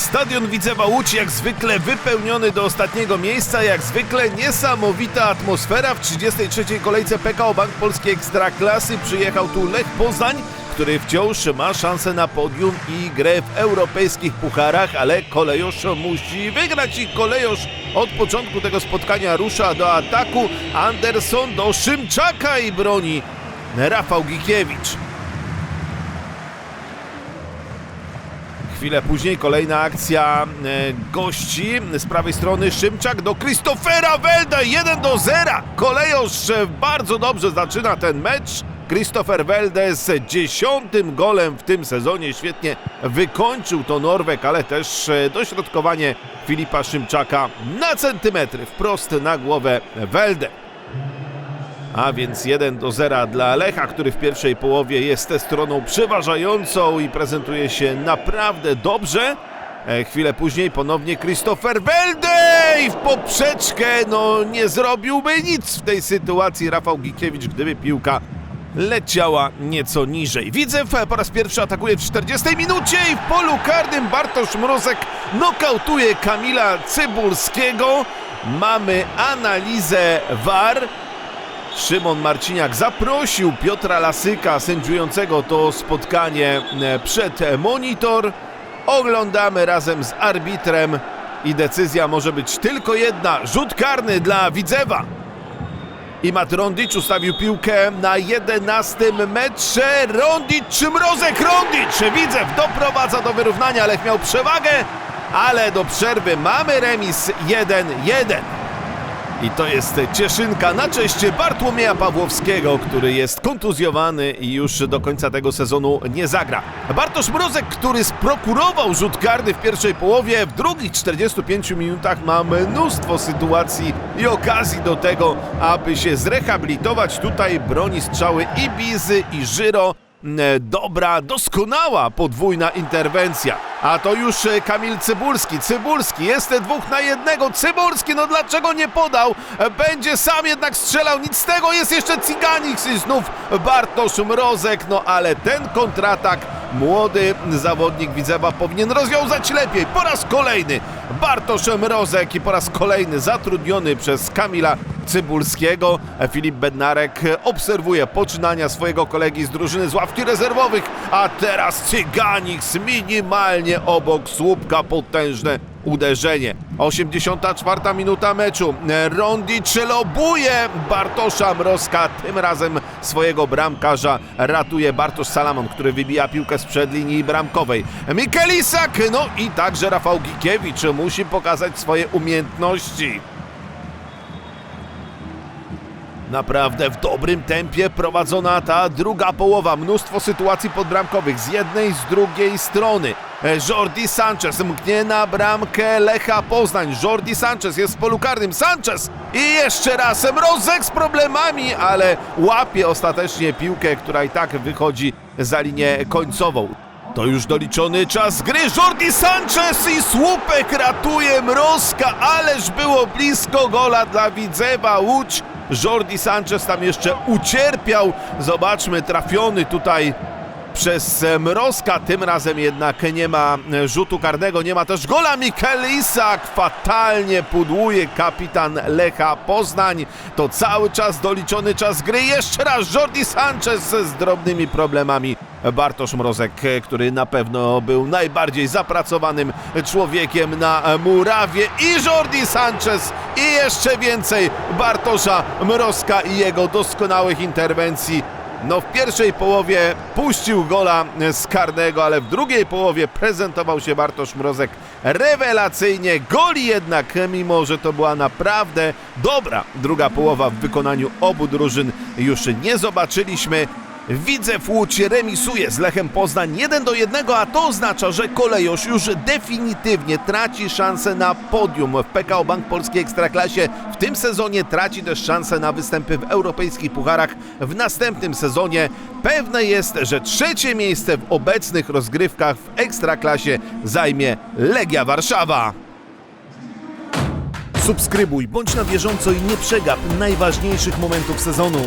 Stadion Widzewa Łódź jak zwykle wypełniony do ostatniego miejsca, jak zwykle niesamowita atmosfera. W 33. kolejce PKO Bank Polskiej Ekstraklasy przyjechał tu Lech Poznań, który wciąż ma szansę na podium i grę w europejskich pucharach, ale Kolejosz musi wygrać i Kolejosz od początku tego spotkania rusza do ataku. Anderson do Szymczaka i broni Rafał Gikiewicz. Chwilę później kolejna akcja e, gości z prawej strony Szymczak do Christophera Welda 1 do 0. Kolejosz e, bardzo dobrze zaczyna ten mecz. Christopher z dziesiątym golem w tym sezonie świetnie wykończył to Norwek, ale też e, dośrodkowanie Filipa Szymczaka na centymetry wprost na głowę Welde. A więc 1 do 0 dla Lecha, który w pierwszej połowie jest stroną przeważającą i prezentuje się naprawdę dobrze. E, chwilę później ponownie Christopher Welde i w poprzeczkę no nie zrobiłby nic w tej sytuacji Rafał Gikiewicz, gdyby piłka leciała nieco niżej. Widzew po raz pierwszy atakuje w 40 minucie i w polu karnym Bartosz Mrozek nokautuje Kamila Cybulskiego. Mamy analizę VAR. Szymon Marciniak zaprosił Piotra Lasyka, sędziującego to spotkanie e, przed monitor. Oglądamy razem z arbitrem i decyzja może być tylko jedna. Rzut karny dla Widzewa. I Mat Rondic ustawił piłkę na 11 metrze. Rondic, Mrozek, Rondic! Widzew doprowadza do wyrównania. Lech miał przewagę, ale do przerwy mamy remis 1-1. I to jest cieszynka na cześć Bartłomieja Pawłowskiego, który jest kontuzjowany i już do końca tego sezonu nie zagra. Bartosz Mrozek, który sprokurował rzut karny w pierwszej połowie, w drugich 45 minutach ma mnóstwo sytuacji i okazji do tego, aby się zrehabilitować. Tutaj broni strzały i Bizy i Żyro. E, Dobra, doskonała podwójna interwencja. A to już e, Kamil Cybulski. Cybulski jest dwóch na jednego. Cybulski, no dlaczego nie podał? E, Będzie sam jednak strzelał. Nic z tego. Jest jeszcze Ciganix i znów Bartosz Mrozek. No ale ten kontratak młody zawodnik Widzewa powinien rozwiązać lepiej. Po raz kolejny Bartosz Mrozek i po raz kolejny zatrudniony przez Kamila Cybulskiego. Filip Bednarek obserwuje poczynania swojego kolegi z drużyny z ławki rezerwowych, a teraz Cyganix minimalnie obok słupka potężne uderzenie. 84 minuta meczu. Rondic lobuje Bartosza Mrozka. Tym razem swojego bramkarza ratuje Bartosz Salamon, który wybija piłkę sprzed linii bramkowej. Mikelisak, no i także Rafał Gikiewicz musi pokazać swoje umiejętności. Naprawdę w dobrym tempie prowadzona ta druga połowa. Mnóstwo sytuacji podbramkowych z jednej, z drugiej strony. E, Jordi Sanchez mknie na bramkę Lecha Poznań. Jordi Sanchez jest w polu karnym. Sanchez i jeszcze raz Mrozek z problemami, ale łapie ostatecznie piłkę, która i tak wychodzi za linię końcową. To już doliczony czas gry. Jordi Sanchez i słupek ratuje Mrozka, ależ było blisko gola dla Widzewa Łódź. Jordi Sanchez tam jeszcze ucierpiał. Zobaczmy, trafiony tutaj przez Mrozka. Tym razem jednak nie ma rzutu karnego, nie ma też gola. Mikel Isak fatalnie pudłuje kapitan Lecha Poznań. To cały czas doliczony czas gry. Jeszcze raz Jordi Sanchez z drobnymi problemami. Bartosz Mrozek, który na pewno był najbardziej zapracowanym człowiekiem na murawie i Jordi Sanchez i jeszcze więcej Bartosza Mrozka i jego doskonałych interwencji. No w pierwszej połowie puścił gola z karnego, ale w drugiej połowie prezentował się Bartosz Mrozek rewelacyjnie. Goli jednak, mimo że to była naprawdę dobra druga połowa w wykonaniu obu drużyn, już nie zobaczyliśmy. Widzew Łódź remisuje z Lechem Poznań 1 do 1, a to oznacza, że Kolejosz już definitywnie traci szansę na podium w PKO Bank Polskiej Ekstraklasie. W tym sezonie traci też szansę na występy w europejskich pucharach. W następnym sezonie pewne jest, że trzecie miejsce w obecnych rozgrywkach w Ekstraklasie zajmie Legia Warszawa. Subskrybuj, bądź na bieżąco i nie przegap najważniejszych momentów sezonu.